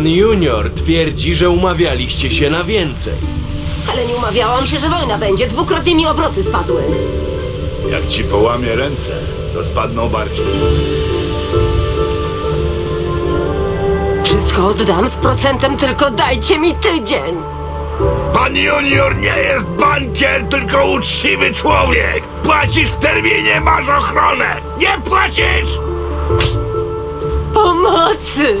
Pan Junior twierdzi, że umawialiście się na więcej. Ale nie umawiałam się, że wojna będzie. Dwukrotnie mi obroty spadły. Jak ci połamie ręce, to spadną bardziej. Wszystko oddam z procentem, tylko dajcie mi tydzień. Pan Junior nie jest bankier, tylko uczciwy człowiek! Płacisz w terminie, masz ochronę! Nie płacisz! Pomocy!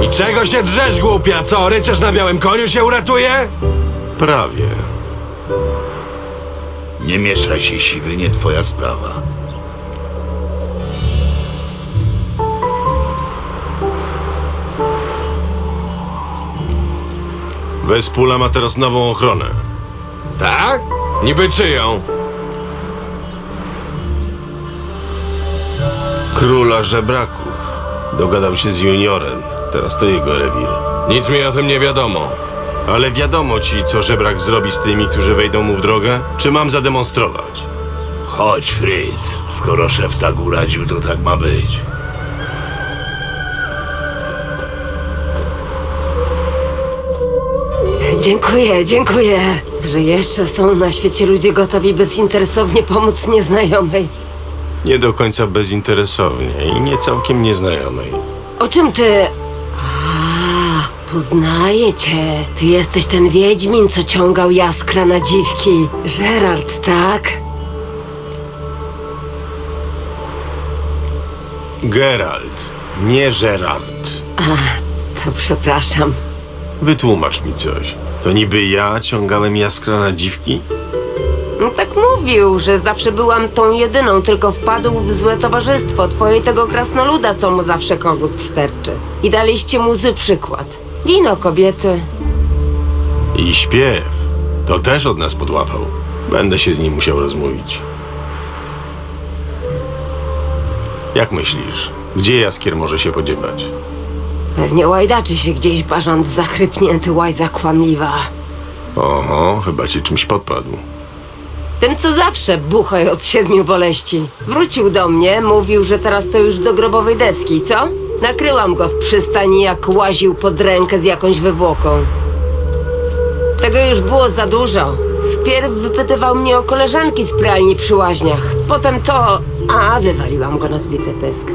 I czego się drzesz, głupia? Co, rycerz na białym koniu się uratuje? Prawie. Nie mieszaj się, siwy, nie twoja sprawa. Wespula ma teraz nową ochronę. Tak? Niby czyją? Króla żebraków. Dogadał się z juniorem. Teraz to jego rewir. Nic mi o tym nie wiadomo. Ale wiadomo ci, co żebrak zrobi z tymi, którzy wejdą mu w drogę? Czy mam zademonstrować? Chodź, Fritz. Skoro szef tak uradził, to tak ma być. Dziękuję, dziękuję, że jeszcze są na świecie ludzie gotowi bezinteresownie pomóc nieznajomej. Nie do końca bezinteresownie i nie całkiem nieznajomej. O czym ty... Poznaję cię. Ty jesteś ten wiedźmin, co ciągał jaskra na dziwki. Gerard, tak? Geralt, nie Gerard. To przepraszam. Wytłumacz mi coś. To niby ja ciągałem jaskra na dziwki? No tak mówił, że zawsze byłam tą jedyną, tylko wpadł w złe towarzystwo twoje i tego krasnoluda, co mu zawsze kogut sterczy. I daliście mu zły przykład. Wino, kobiety. I śpiew. To też od nas podłapał. Będę się z nim musiał rozmówić. Jak myślisz, gdzie Jaskier może się podziewać? Pewnie łajdaczy się gdzieś, bażant zachrypnięty łajza kłamliwa. Oho, chyba cię czymś podpadł. Tym, co zawsze buchaj od siedmiu boleści. Wrócił do mnie, mówił, że teraz to już do grobowej deski, co? Nakryłam go w przystani, jak łaził pod rękę z jakąś wywłoką. Tego już było za dużo. Wpierw wypytywał mnie o koleżanki z pralni przy łaźniach. Potem to... A, wywaliłam go na zbity pysk.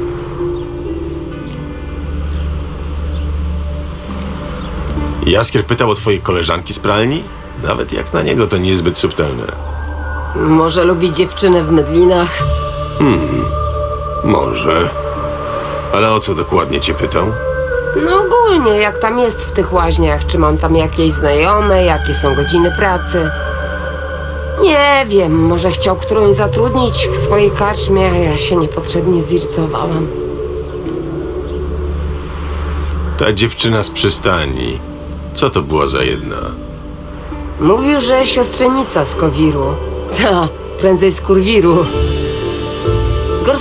Jaskier pytał o twojej koleżanki z pralni? Nawet jak na niego to niezbyt subtelne. Może lubi dziewczynę w mydlinach? Może. Ale o co dokładnie cię pytał? No ogólnie, jak tam jest w tych łaźniach, czy mam tam jakieś znajome, jakie są godziny pracy. Nie wiem, może chciał którąś zatrudnić w swojej karczmie, a ja się niepotrzebnie zirytowałam. Ta dziewczyna z przystani. Co to była za jedna? Mówił, że siostrzenica z Kowiru. Ta, prędzej z Kurwiru.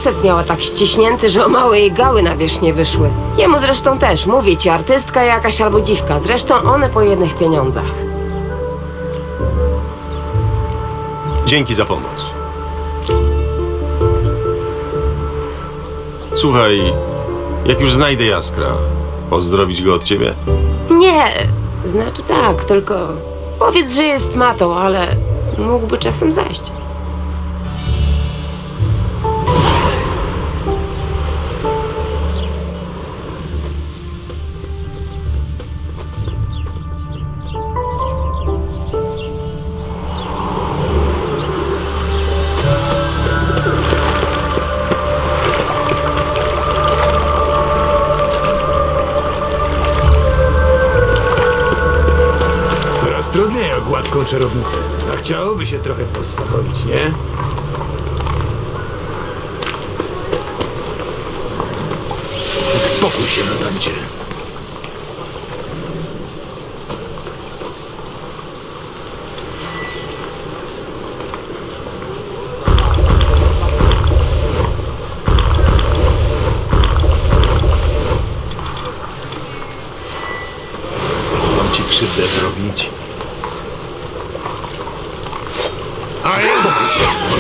Gorset miała tak ściśnięty, że o małe jej gały na wierzch nie wyszły. Jemu zresztą też, mówię ci, artystka jakaś albo dziwka. Zresztą one po jednych pieniądzach. Dzięki za pomoc. Słuchaj, jak już znajdę Jaskra, pozdrowić go od ciebie? Nie, znaczy tak, tylko powiedz, że jest matą, ale mógłby czasem zajść. Gładką czarownicę. A chciałoby się trochę pospokoić, nie? Spokój się, Nadancie.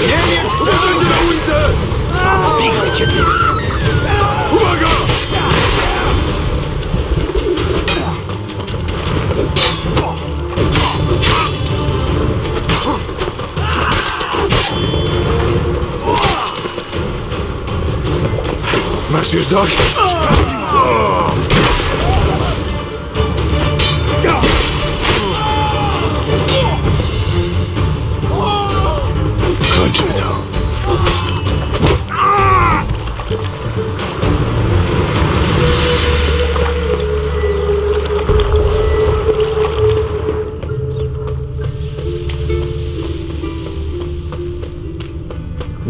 Niemiec przejdzie na ulicę! Biegajcie ty! Masz już dość?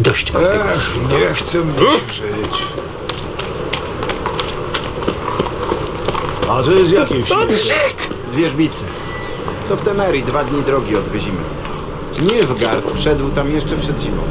Dość mam tego. Nie chcę mnie żyć. A to jest jakiej wsi? Z Wierzbicy. To w Temerii, dwa dni drogi od Wyzimy. Nilfgaard wszedł tam jeszcze przed zimą.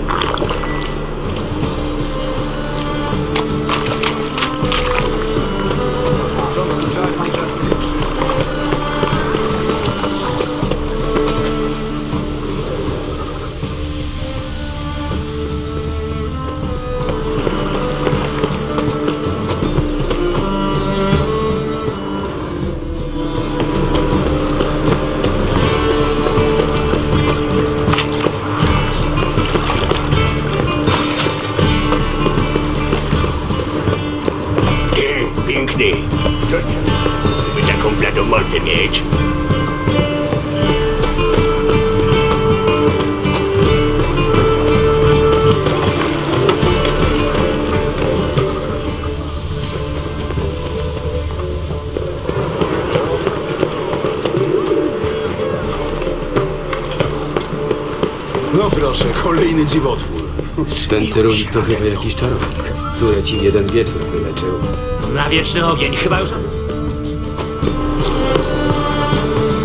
Dziwotwór. Ten cyrulnik to chyba jakiś czarownik. Córę ci w jeden wieczór wyleczył. Na wieczny ogień, chyba już...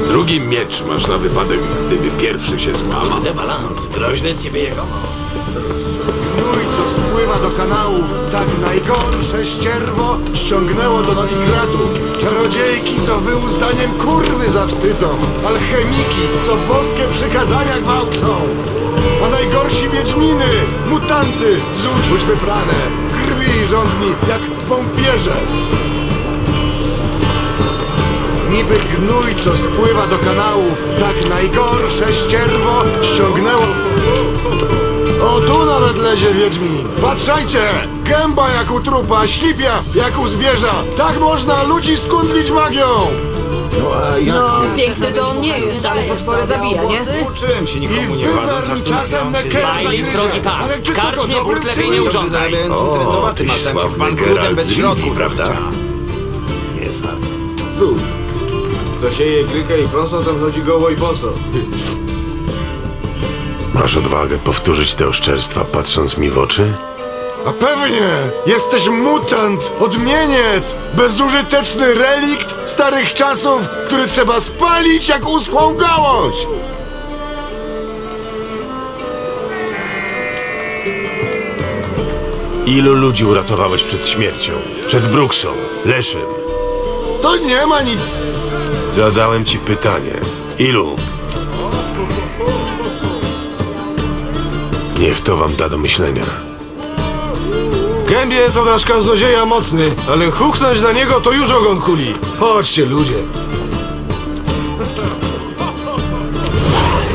Drugi miecz masz na wypadek, gdyby pierwszy się złamał. Te balans. Groźne z ciebie jego. Gnój, co spływa do kanałów, tak najgorsze ścierwo ściągnęło do Nowigradu. Czarodziejki, co wył zdaniem kurwy zawstydzą. Alchemiki, co boskie przykazania gwałcą. Najgorsi wiedźminy, mutanty, z uczuć wyprane. Krwi żądni, jak wąpierze. Niby gnój, co spływa do kanałów, tak najgorsze ścierwo ściągnęło... O, tu nawet lezie Wiedźmin. Patrzajcie! Gęba jak u trupa, ślipia jak u zwierza. Tak można ludzi skundlić magią! No a jak No, nie? piękny to on nie jest, ale potwory zabija, nie? Uczyłem się I nikomu nie wadząc, aż tu czasem nekera zagryzie. srogi pan. Karczmie dobrym burt lepiej nie urządzaj. O, tyś sławny Geralt bez z Rivi, prawda? Nie fakt. Tu. Kto sieje grykę i proso, ten chodzi goło i boso. Masz odwagę powtórzyć te oszczerstwa, patrząc mi w oczy? A pewnie! Jesteś mutant, odmieniec, bezużyteczny relikt starych czasów, który trzeba spalić jak uschłą gałąź! Ilu ludzi uratowałeś przed śmiercią? Przed Bruksą, Leszem? To nie ma nic! Zadałem ci pytanie. Ilu? Niech to wam da do myślenia. W gębie to nasz kaznodzieja mocny, ale huknąć na niego to już ogon kuli. Chodźcie, ludzie.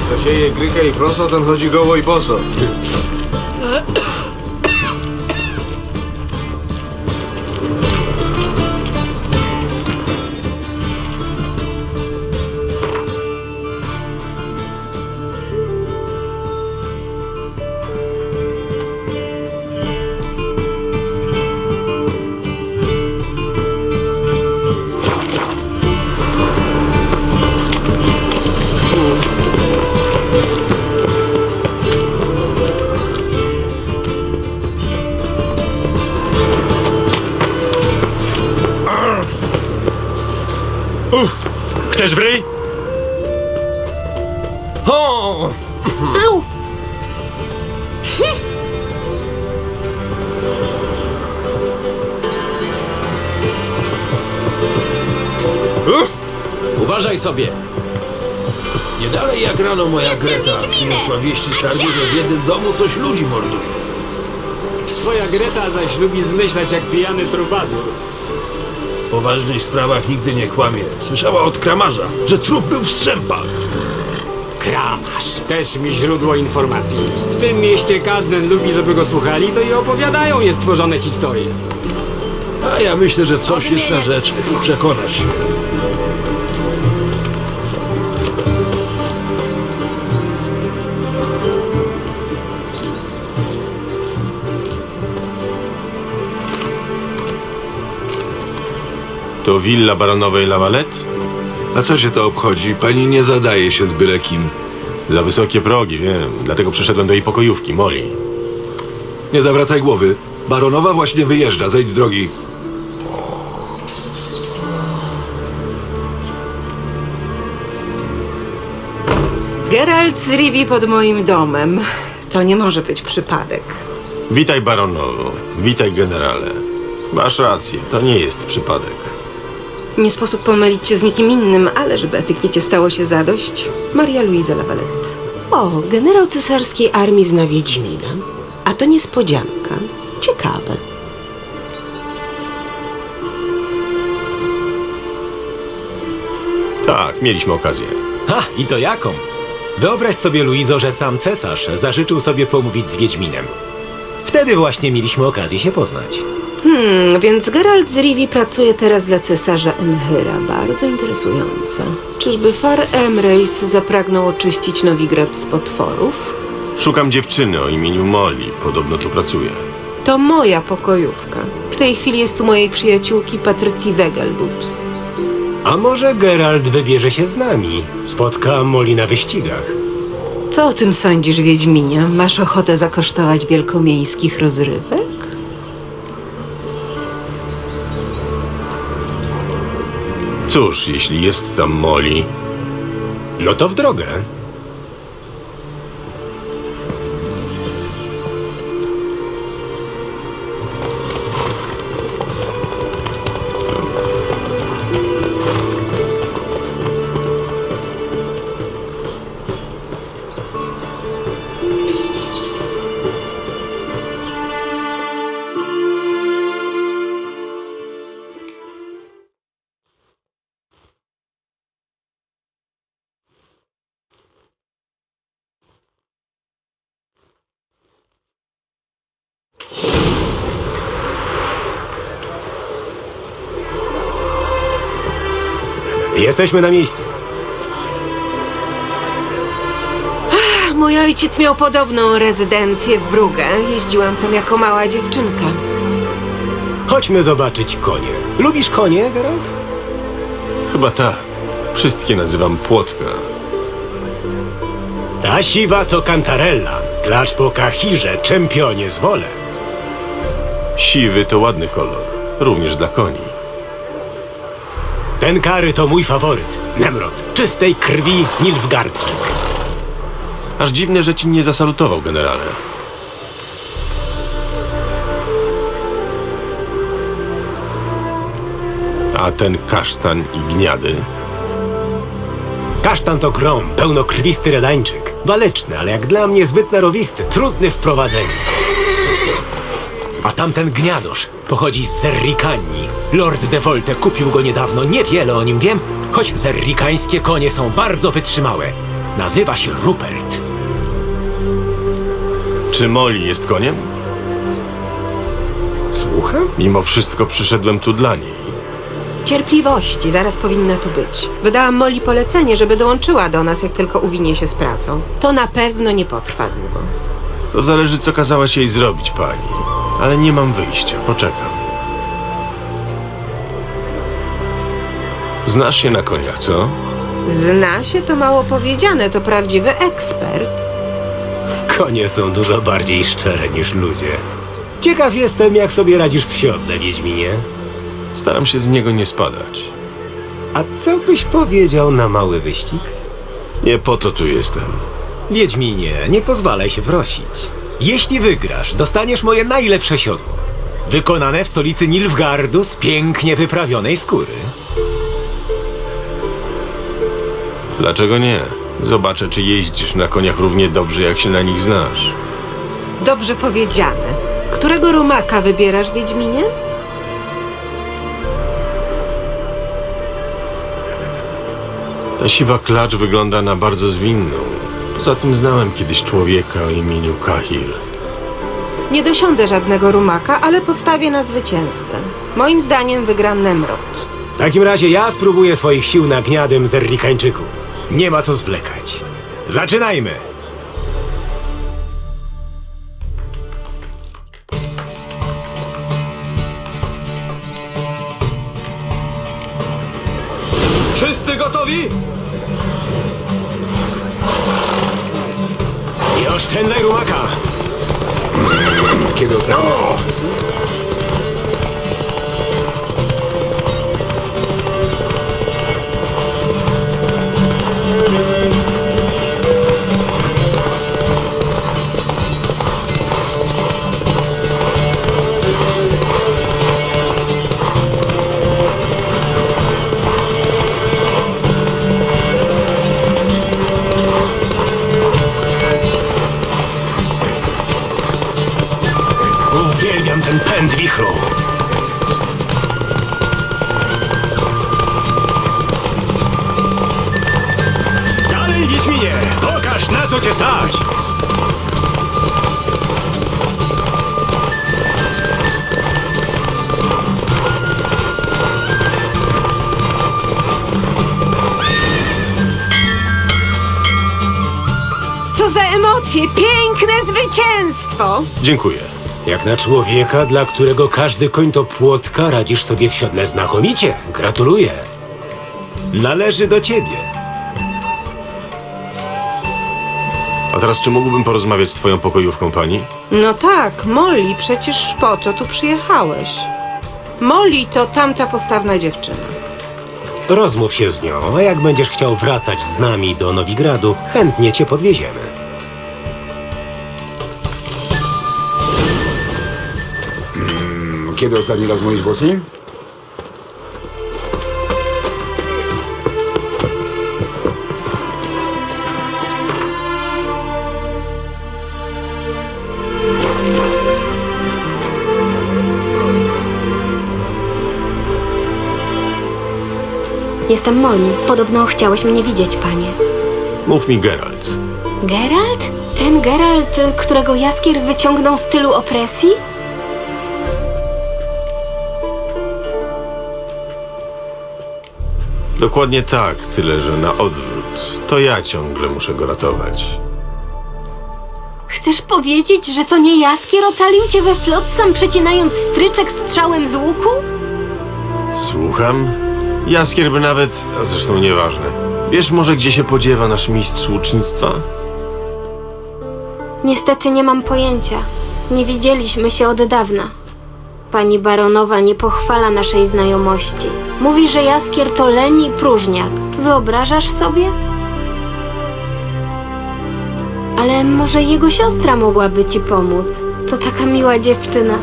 Kto sieje grykę i proso, ten chodzi goło i boso. Moja Greta przyniosła wieści skarbie, że w jednym domu coś ludzi morduje. Twoja Greta zaś lubi zmyślać jak pijany trubadur. W poważnych sprawach nigdy nie kłamie. Słyszała od kramarza, że trup był w strzępach. Kramarz. Też mi źródło informacji. W tym mieście każdy lubi, żeby go słuchali, to i opowiadają niestworzone historie. A ja myślę, że coś jest na rzecz. Przekonasz się. To willa baronowej Lavalette? A co się to obchodzi? Pani nie zadaje się z byle kim. Za wysokie progi, wiem. Dlatego przeszedłem do jej pokojówki, Molly. Nie zawracaj głowy. Baronowa właśnie wyjeżdża, zejdź z drogi. Geralt z Rivi pod moim domem. To nie może być przypadek. Witaj, baronowo. Witaj, generale. Masz rację, to nie jest przypadek. Nie sposób pomylić cię z nikim innym, ale żeby etykiecie stało się zadość. Maria Luisa Lavalette. O, generał cesarskiej armii zna Wiedźmina. A to niespodzianka. Ciekawe. Tak, mieliśmy okazję. Ha, i to jaką? Wyobraź sobie, Luizo, że sam cesarz zażyczył sobie pomówić z Wiedźminem. Wtedy właśnie mieliśmy okazję się poznać. Hmm, więc Geralt z Rivi pracuje teraz dla cesarza Emhyra. Bardzo interesujące. Czyżby Far Emrejs zapragnął oczyścić Nowigrad z potworów? Szukam dziewczyny o imieniu Molly. Podobno tu pracuje. To moja pokojówka. W tej chwili jest u mojej przyjaciółki Patrycji Wegelbud. A może Geralt wybierze się z nami? Spotka Moli na wyścigach. Co o tym sądzisz, Wiedźminie? Masz ochotę zakosztować wielkomiejskich rozrywek? Cóż, jeśli jest tam Molly, No to w drogę. Jesteśmy na miejscu. Mój ojciec miał podobną rezydencję w Brugge. Jeździłam tam jako mała dziewczynka. Chodźmy zobaczyć konie. Lubisz konie, Geralt? chyba tak. Wszystkie nazywam Płotka. Ta siwa to Cantarella. Klacz po Kahirze, czempionie z wolę. Siwy to ładny kolor. Również dla koni. Ten kary to mój faworyt. Nemrod, czystej krwi Nilfgaardczyk. Aż dziwne, że ci nie zasalutował, generale. A ten kasztan i gniady? Kasztan to grom, pełnokrwisty redańczyk. Waleczny, ale jak dla mnie zbyt narowisty, trudny w prowadzeniu. A tamten gniadosz pochodzi z Zerrikanii. Lord de Volte kupił go niedawno, niewiele o nim wiem, choć zerrikańskie konie są bardzo wytrzymałe. Nazywa się Rupert. Czy Molly jest koniem? Słucham? Mimo wszystko przyszedłem tu dla niej. Cierpliwości, zaraz powinna tu być. Wydałam Molly polecenie, żeby dołączyła do nas, jak tylko uwinie się z pracą. To na pewno nie potrwa długo. To zależy, co kazałaś jej zrobić, pani. Ale nie mam wyjścia, poczekam. Znasz się na koniach, co? Zna się to mało powiedziane, to prawdziwy ekspert. Konie są dużo bardziej szczere niż ludzie. Ciekaw jestem, jak sobie radzisz w siodle, Wiedźminie. Staram się z niego nie spadać. A co byś powiedział na mały wyścig? Nie po to tu jestem. Wiedźminie, nie pozwalaj się prosić. Jeśli wygrasz, dostaniesz moje najlepsze siodło. Wykonane w stolicy Nilfgardu z pięknie wyprawionej skóry. Dlaczego nie? Zobaczę, czy jeździsz na koniach równie dobrze, jak się na nich znasz. Dobrze powiedziane. Którego rumaka wybierasz, Wiedźminie? Ta siwa klacz wygląda na bardzo zwinną. Poza tym znałem kiedyś człowieka o imieniu Kahir. Nie dosiądę żadnego rumaka, ale postawię na zwycięzcę. Moim zdaniem wygra Nemrod. W takim razie ja spróbuję swoich sił na gniadym Zerlikańczyku. Nie ma co zwlekać. Zaczynajmy! Emocje! Piękne zwycięstwo! Dziękuję. Jak na człowieka, dla którego każdy koń to płotka, radzisz sobie w siodle znakomicie. Gratuluję. Należy do ciebie. A teraz czy mógłbym porozmawiać z twoją pokojówką pani? No tak, Molly, przecież po to tu przyjechałeś. Molly to tamta postawna dziewczyna. Rozmów się z nią, a jak będziesz chciał wracać z nami do Nowigradu, chętnie cię podwieziemy. Kiedy ostatni raz myłeś włosy? Jestem Molly. Podobno chciałeś mnie widzieć, panie. Mów mi Geralt. Geralt? Ten Geralt, którego Jaskier wyciągnął z tylu opresji? Dokładnie tak, tyle że na odwrót. To ja ciągle muszę go ratować. Chcesz powiedzieć, że to nie Jaskier ocalił cię we Flotsam, przecinając stryczek strzałem z łuku? Słucham? Jaskier by nawet... A zresztą nieważne. Wiesz może, gdzie się podziewa nasz mistrz łucznictwa? Niestety nie mam pojęcia. Nie widzieliśmy się od dawna. Pani baronowa nie pochwala naszej znajomości. Mówi, że Jaskier to leni i próżniak. Wyobrażasz sobie? Ale może jego siostra mogłaby ci pomóc. To taka miła dziewczyna.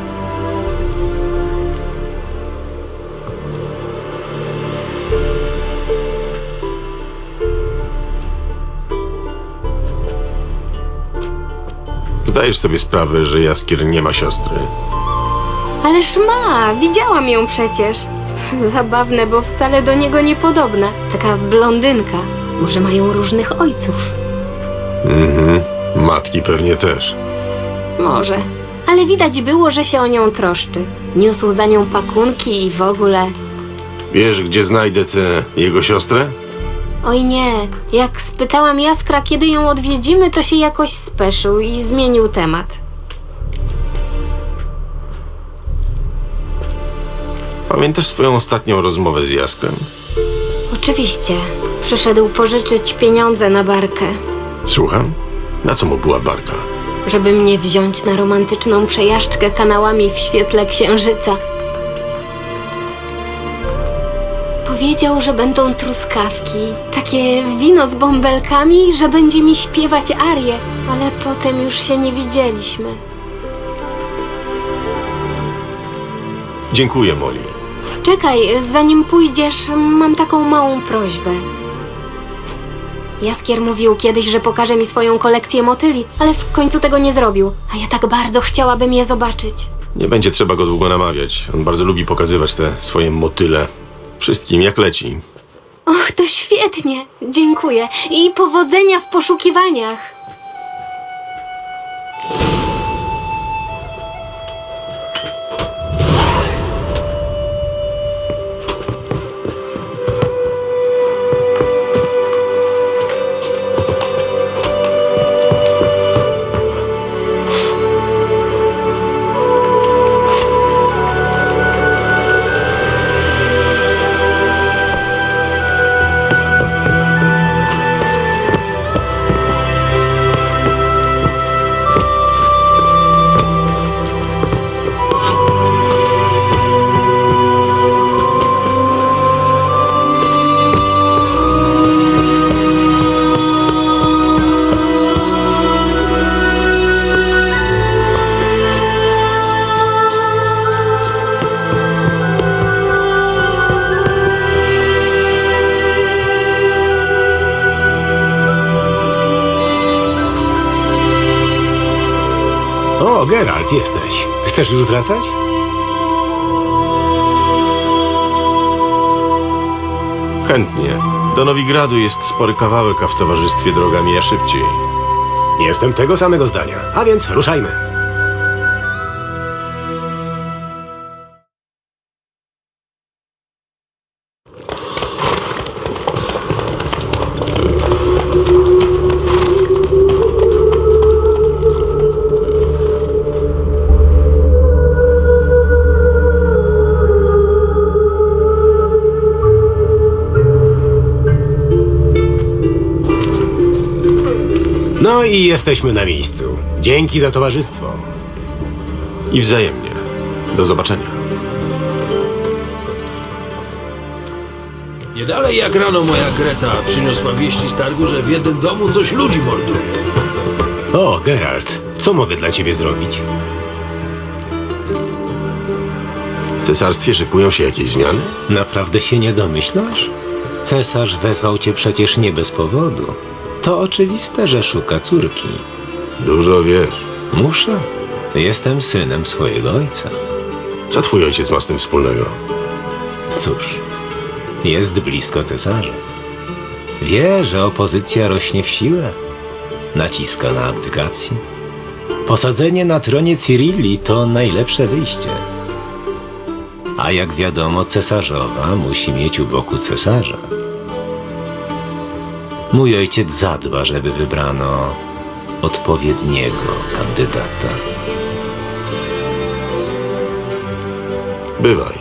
Zdajesz sobie sprawę, że Jaskier nie ma siostry. Ależ ma, widziałam ją przecież. Zabawne, bo wcale do niego niepodobna. Taka blondynka. Może mają różnych ojców. Mhm. Matki pewnie też. Może. Ale widać było, że się o nią troszczy. Niósł za nią pakunki i w ogóle. Wiesz, gdzie znajdę tę jego siostrę? Oj nie, jak spytałam Jaskra, kiedy ją odwiedzimy, to się jakoś speszył i zmienił temat. Pamiętasz swoją ostatnią rozmowę z Jaskrem? Oczywiście. Przyszedł pożyczyć pieniądze na barkę, Słucham? Na co mu była barka? żeby mnie wziąć na romantyczną przejażdżkę kanałami w świetle księżyca. Powiedział, że będą truskawki, takie wino z bąbelkami, że będzie mi śpiewać arię, ale potem już się nie widzieliśmy. Dziękuję, Molly. Czekaj, zanim pójdziesz, mam taką małą prośbę. Jaskier mówił kiedyś, że pokaże mi swoją kolekcję motyli, ale w końcu tego nie zrobił, a ja tak bardzo chciałabym je zobaczyć. Nie będzie trzeba go długo namawiać. On bardzo lubi pokazywać te swoje motyle. Wszystkim, jak leci. Och, to świetnie! Dziękuję i powodzenia w poszukiwaniach! Geralt, jesteś. Chcesz już wracać? Chętnie. Do Nowigradu jest spory kawałek, a w towarzystwie droga mija szybciej. Jestem tego samego zdania. A więc ruszajmy. No i jesteśmy na miejscu. Dzięki za towarzystwo. I wzajemnie. Do zobaczenia. Nie dalej jak rano moja Greta przyniosła wieści z targu, że w jednym domu coś ludzi morduje. O, Geralt, co mogę dla ciebie zrobić? W cesarstwie szykują się jakieś zmiany? Naprawdę się nie domyślasz? Cesarz wezwał cię przecież nie bez powodu. To oczywiste, że szuka córki. Dużo wiesz. Muszę. Jestem synem swojego ojca. Co twój ojciec ma z tym wspólnego? Cóż, jest blisko cesarza. Wie, że opozycja rośnie w siłę. Naciska na abdykację. Posadzenie na tronie Cyrilli to najlepsze wyjście. A jak wiadomo, cesarzowa musi mieć u boku cesarza. Mój ojciec zadba, żeby wybrano odpowiedniego kandydata. Bywaj.